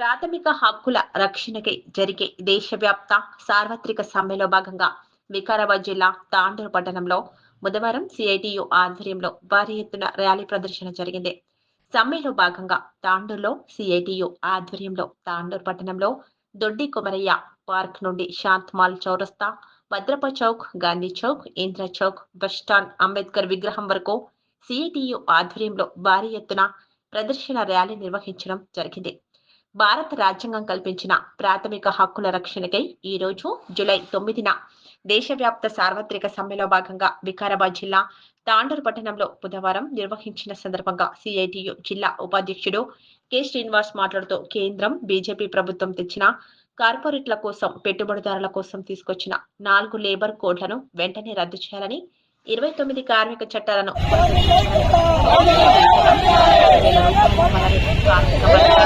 ప్రాథమిక హక్కుల రక్షణకై జరిగే దేశవ్యాప్త సార్వత్రిక సమ్మెలో భాగంగా వికారాబాద్ జిల్లా తాండూరు పట్టణంలో బుధవారం సిఐటియు ఆధ్వర్యంలో భారీ ఎత్తున ర్యాలీ ప్రదర్శన జరిగింది. సమ్మెలో భాగంగా తాండూరులో సిఐటియు ఆధ్వర్యంలో తాండూరు పట్టణంలో దొడ్డి కుమరయ్య పార్క్ నుండి శాంత్మాల్ చౌరస్తా భద్రప చౌక్ గాంధీ చౌక్ ఇంద్ర చౌక్ బస్టాండ్ అంబేద్కర్ విగ్రహం వరకు సిఐటియు ఆధ్వర్యంలో భారీ ఎత్తున ప్రదర్శన ర్యాలీ నిర్వహించడం జరిగింది. భారత రాజ్యాంగం కల్పించిన ప్రాథమిక హక్కుల రక్షణకై ఈ రోజు జూలై తొమ్మిదిన దేశవ్యాప్త సార్వత్రిక సమ్మెలో భాగంగా వికారాబాద్ జిల్లా తాండూరు పట్టణంలో బుధవారం నిర్వహించిన సందర్భంగా సిఐటియు జిల్లా ఉపాధ్యక్షుడు కె. శ్రీనివాస్ మాట్లాడుతూ కేంద్రం బీజేపీ ప్రభుత్వం తెచ్చిన కార్పొరేట్ల కోసం పెట్టుబడిదారుల కోసం తీసుకొచ్చిన నాలుగు లేబర్ కోడ్లను వెంటనే రద్దు చేయాలని ఇరవై తొమ్మిది కార్మిక చట్టాలను కార్మిక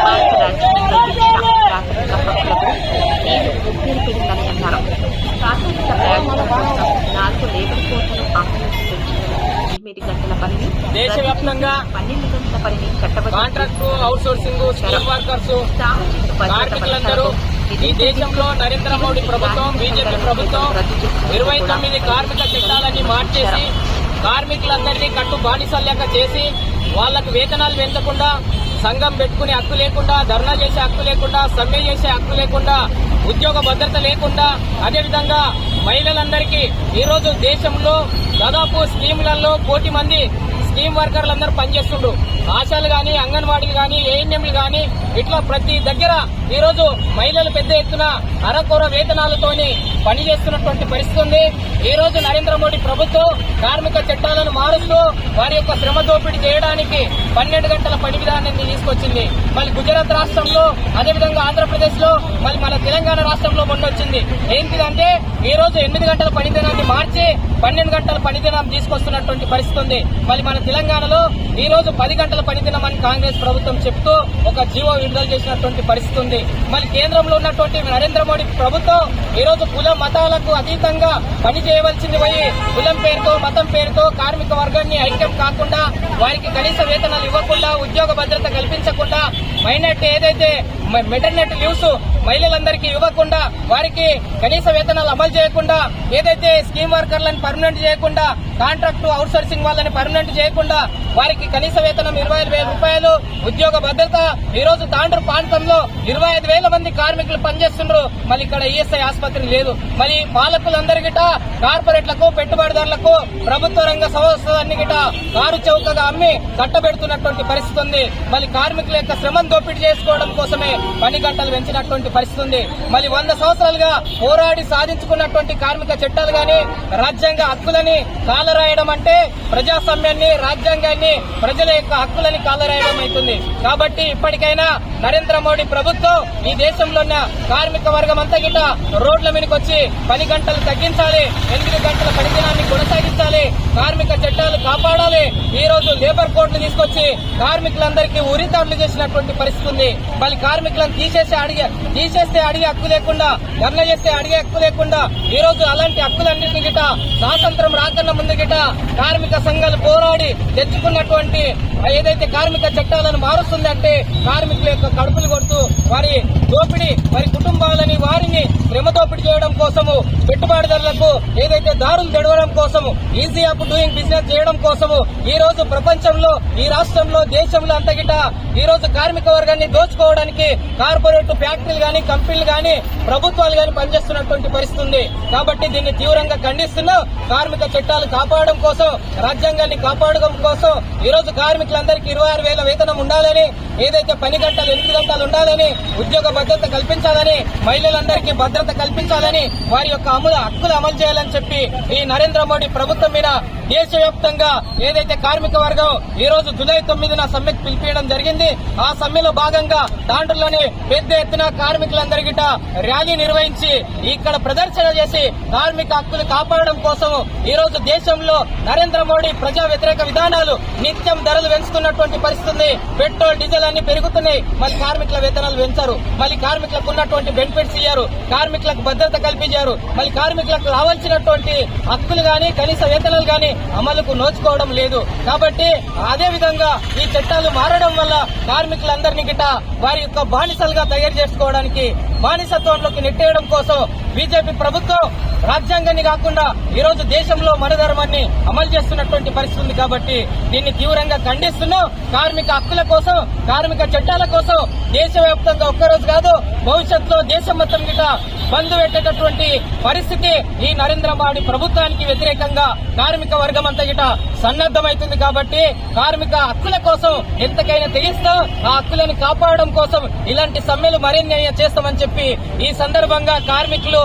రాజ్యాంగం కల్పించిన ప్రాథమిక హక్కులకు నేను ఉత్తేజపడిందని అన్నారు ప్రాథమిక ప్రయోజనాల కోసం నాలుగు లేబర్ కోడ్లను అమలులోకి తెచ్చారు ఎనిమిది గంటల పనిని దేశవ్యాప్తంగా contract outsourcing skill workers కార్మికులందరూ ఈ దేశంలో నరేంద్ర మోడీ ప్రభుత్వం బీజేపీ ప్రభుత్వం ఇరవై తొమ్మిది కార్మిక చట్టాలని మార్చేసి కార్మికులందరినీ కట్టు బానిసల్యాక చేసి వాళ్ళకు వేతనాలు పెంచకుండా సంఘం పెట్టుకునే హక్కు లేకుండా ధర్నా చేసే హక్కు లేకుండా సమ్మె చేసే హక్కు లేకుండా ఉద్యోగ భద్రత లేకుండా అదేవిధంగా మహిళలందరికీ ఈరోజు దేశంలో దాదాపు స్కీములలో కోటి మంది స్కీమ్ వర్కర్లు అందరూ పనిచేస్తుండ్రు. ఆశాలు కానీ అంగన్వాడీలు కానీ ఏఎన్ఎంలు కానీ ఇట్లా ప్రతి దగ్గర ఈ రోజు మహిళలు పెద్ద ఎత్తున అరకొర వేతనాలతోని పనిచేస్తున్నటువంటి పరిస్థితి ఉంది. ఈ రోజు నరేంద్ర మోడీ ప్రభుత్వం కార్మిక చట్టాలను మారుస్తూ వారి యొక్క శ్రమ దోపిడీ చేయడానికి పన్నెండు గంటల పని విధానాన్ని తీసుకొచ్చింది. మళ్ళీ గుజరాత్ రాష్ట్రంలో అదేవిధంగా ఆంధ్రప్రదేశ్లో మళ్ళీ మన తెలంగాణ రాష్ట్రంలో మొన్న వచ్చింది. ఏంటిదంటే ఈ రోజు ఎనిమిది గంటల పని దినాన్ని మార్చి పన్నెండు గంటల పని దినం తీసుకొస్తున్నటువంటి పరిస్థితి ఉంది. మళ్ళీ మన తెలంగాణలో ఈ రోజు పది గంటల పని కాంగ్రెస్ ప్రభుత్వం చెప్తూ ఒక జీవో విడుదల చేసినటువంటి పరిస్థితి ఉంది. మరి కేంద్రంలో ఉన్నటువంటి నరేంద్ర మోడీ ప్రభుత్వం ఈ రోజు కుల మతాలకు అతీతంగా పని చేయవలసింది పోయి కులం పేరుతో మతం పేరుతో కార్మిక వర్గాన్ని ఐక్యం కాకుండా వారికి కనీస వేతనాలు ఇవ్వకుండా ఉద్యోగ భద్రత కల్పించకుండా మైనార్టీ ఏదైతే మెటర్నెట్ లీవ్స్ మహిళలందరికీ ఇవ్వకుండా వారికి కనీస వేతనాలు అమలు చేయకుండా ఏదైతే స్కీమ్ వర్కర్లను పర్మనెంట్ చేయకుండా కాంట్రాక్ట్ అవుట్ సోర్సింగ్ వాళ్ళని పర్మనెంట్ చేయకుండా వారికి కనీస వేతనం ఇరవై ఐదు వేల రూపాయలు ఉద్యోగ భద్రత ఈ రోజు తాండ్రు ప్రాంతంలో ఇరవై ఐదు వేల మంది కార్మికులు పనిచేస్తున్నారు మళ్ళీ ఇక్కడ ఈఎస్ఐ ఆసుపత్రి లేదు. మరి పాలకులందరి గిట కార్పొరేట్లకు పెట్టుబడిదారులకు ప్రభుత్వ రంగ సంస్థలన్నీ గిట కారు చౌకగా అమ్మి కట్టబెడుతున్నటువంటి పరిస్థితి ఉంది. మళ్ళీ కార్మికుల యొక్క శ్రమం దోపిడీ చేసుకోవడం కోసమే పని గంటలు పెంచినటువంటి పరిస్థితి ఉంది. మళ్ళీ వంద సంవత్సరాలుగా పోరాడి సాధించుకున్నటువంటి కార్మిక చట్టాలు గాని రాజ్యాంగ హక్కులని కాలరాయడం అంటే ప్రజాస్వామ్యాన్ని రాజ్యాంగాన్ని ప్రజల యొక్క హక్కులని కాలరాయడం అవుతుంది. కాబట్టి ఇప్పటికైనా నరేంద్ర మోడీ ప్రభుత్వం ఈ దేశంలో ఉన్న కార్మిక వర్గం అంతా గిట రోడ్ల మీదకి వచ్చి పని గంటలు తగ్గించాలి ఎనిమిది గంటల పనిదినాన్ని కొనసాగించాలి కార్మిక చట్టాలు కాపాడాలి. ఈ రోజు లేబర్ కోడ్లు తీసుకొచ్చి కార్మికులందరికీ ఉరితాడులు చేసినటువంటి పరిస్థితి ఉంది. మళ్ళీ కార్మికులను తీసేసి అడిగే తీసేస్తే అడిగే హక్కు లేకుండా ధర్నా చేస్తే అడిగే హక్కు లేకుండా ఈ రోజు అలాంటి హక్కులన్నింటినీ గిట స్వాతంత్రం రాకన్నా ముందు గిట కార్మిక సంఘాలు పోరాడి తెచ్చుకున్నటువంటి ఏదైతే కార్మిక చట్టాలను మారుస్తుందంటే కార్మికుల యొక్క కడుపులు కొడుతూ వారి దోపిడీ వారి కుటుంబాలని వారిని శ్రమ దోపిడీ చేయడం కోసము పెట్టుబడిదారులకు ఏదైతే దారులు తెడవడం కోసము ఈజీ ఆఫ్ డూయింగ్ బిజినెస్ చేయడం కోసము ఈ రోజు ప్రపంచంలో ఈ రాష్ట్రంలో దేశంలో అంతగిట ఈ రోజు కార్మిక వర్గాన్ని దోచుకోవడానికి కార్పొరేట్ ఫ్యాక్టరీలు కానీ కంపెనీలు కానీ ప్రభుత్వాలు కానీ పనిచేస్తున్నటువంటి పరిస్థితి ఉంది. కాబట్టి దీన్ని తీవ్రంగా ఖండిస్తున్నా కార్మిక చట్టాలు కాపాడడం కోసం రాజ్యాంగాన్ని కాపాడడం కోసం ఈ రోజు కార్మికులందరికీ ఇరవై ఆరు వేల వేతనం ఉండాలని ఏదైతే పని గంటలు ఎనిమిది గంటలు ఉండాలని ఉద్యోగ భద్రత కల్పించాలని మహిళలందరికీ భద్రత కల్పించాలని వారి యొక్క అమలు హక్కులు అమలు చేయాలని చెప్పి ఈ నరేంద్ర మోడీ ప్రభుత్వం మీద దేశవ్యాప్తంగా ఏదైతే కార్మిక వర్గం ఈ రోజు జులై తొమ్మిదిన సమ్మెకు పిలిపించడం జరిగింది ఆ సమ్మెలో భాగంగా దాంట్లోనే పెద్ద ఎత్తున కార్మికులందరి గిట ర్యాలీ నిర్వహించి ఇక్కడ ప్రదర్శన చేసి కార్మిక హక్కులు కాపాడడం కోసం ఈ రోజు దేశంలో నరేంద్ర మోడీ ప్రజా వ్యతిరేక విధానాలు నిత్యం ధరలు పెంచుతున్నటువంటి పరిస్థితి పెట్రోల్ డీజిల్ అన్ని పెరుగుతున్నాయి. మళ్ళీ కార్మికుల వేతనాలు పెంచారు. మళ్ళీ కార్మికులకు ఉన్నటువంటి బెనిఫిట్స్ ఇయ్యారు. కార్మికులకు భద్రత కల్పించారు. మళ్ళీ కార్మికులకు రావాల్సినటువంటి హక్కులు గాని కనీస వేతనాలు గాని అమలుకు నోచుకోవడం లేదు. కాబట్టి అదే విధంగా ఈ చట్టాలు మారడం వల్ల కార్మికులందరినీ గిట వారి యొక్క బానిసలుగా తయారు చేసుకోవడానికి బానిసత్వంలోకి నెట్టేయడం కోసం బీజేపీ ప్రభుత్వం రాజ్యాంగాన్ని కాకుండా ఈ రోజు దేశంలో మనధర్మాన్ని అమలు చేస్తున్నటువంటి పరిస్థితి ఉంది కాబట్టి దీన్ని తీవ్రంగా ఖండిస్తున్నాం. కార్మిక హక్కుల కోసం కార్మిక చట్టాల కోసం దేశవ్యాప్తంగా ఒక్కరోజు కాదు భవిష్యత్తులో దేశం మొత్తం గిట బంద్ పెట్టేటటువంటి పరిస్థితి ఈ నరేంద్ర మోడీ ప్రభుత్వానికి వ్యతిరేకంగా కార్మిక వర్గం అంతా గిట సన్నద్దమైతుంది కాబట్టి కార్మిక హక్కుల కోసం ఎంతకైనా తెగిస్తాం. ఆ హక్కులను కాపాడడం కోసం ఇలాంటి సమ్మెలు మరిన్ని చేస్తామని చెప్పి ఈ సందర్భంగా కార్మికులు